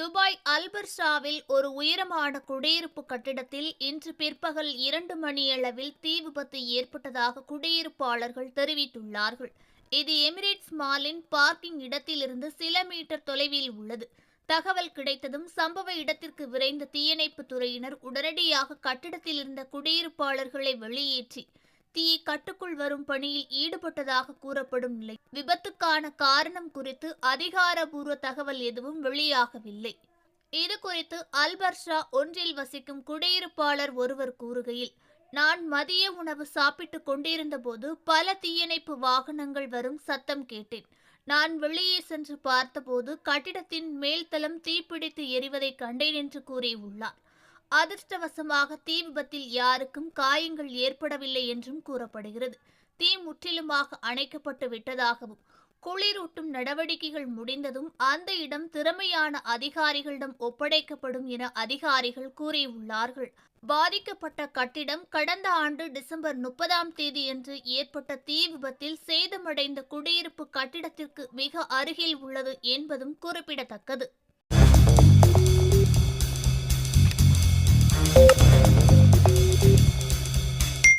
Dubai அல்பர்ஷாவில் ஒரு உயரமான குடியிருப்பு கட்டிடத்தில் இன்று பிற்பகல் இரண்டு மணியளவில் தீ விபத்து ஏற்பட்டதாக குடியிருப்பாளர்கள் தெரிவித்துள்ளார்கள். இது எமிரேட்ஸ் மாலின் பார்க்கிங் இடத்திலிருந்து சில மீட்டர் தொலைவில் உள்ளது. தகவல் கிடைத்ததும் சம்பவ இடத்திற்கு விரைந்த தீயணைப்பு துறையினர் உடனடியாக கட்டிடத்தில் இருந்த குடியிருப்பாளர்களை வெளியேற்றி தீயை கட்டுக்குள் வரும் பணியில் ஈடுபட்டதாக கூறப்படும் நிலை. விபத்துக்கான காரணம் குறித்து அதிகாரபூர்வ தகவல் எதுவும் வெளியாகவில்லை. இது குறித்து அல்பர்ஷா ஒன்றில் வசிக்கும் குடியிருப்பாளர் ஒருவர் கூறுகையில் நான் மதிய உணவு சாப்பிட்டுக் கொண்டிருந்தபோது பல தீயணைப்பு வாகனங்கள் வரும் சத்தம் கேட்டேன். நான் வெளியே சென்று பார்த்தபோது கட்டிடத்தின் மேல்தளம் தீப்பிடித்து எரிவதை கண்டேன் என்று கூறியுள்ளார். அதிர்ஷ்டவசமாக தீ விபத்தில் யாருக்கும் காயங்கள் ஏற்படவில்லை என்றும் கூறப்படுகிறது. தீ முற்றிலுமாக அணைக்கப்பட்டு விட்டதாகவும் குளிரூட்டும் நடவடிக்கைகள் முடிந்ததும் அந்த இடம் திறமையான அதிகாரிகளிடம் ஒப்படைக்கப்படும் என அதிகாரிகள் கூறியுள்ளார்கள். பாதிக்கப்பட்ட கட்டிடம் கடந்த ஆண்டு டிசம்பர் முப்பதாம் தேதியன்று ஏற்பட்ட தீ விபத்தில் சேதமடைந்த குடியிருப்பு கட்டிடத்திற்கு மிக அருகில் உள்ளது என்பதும் குறிப்பிடத்தக்கது.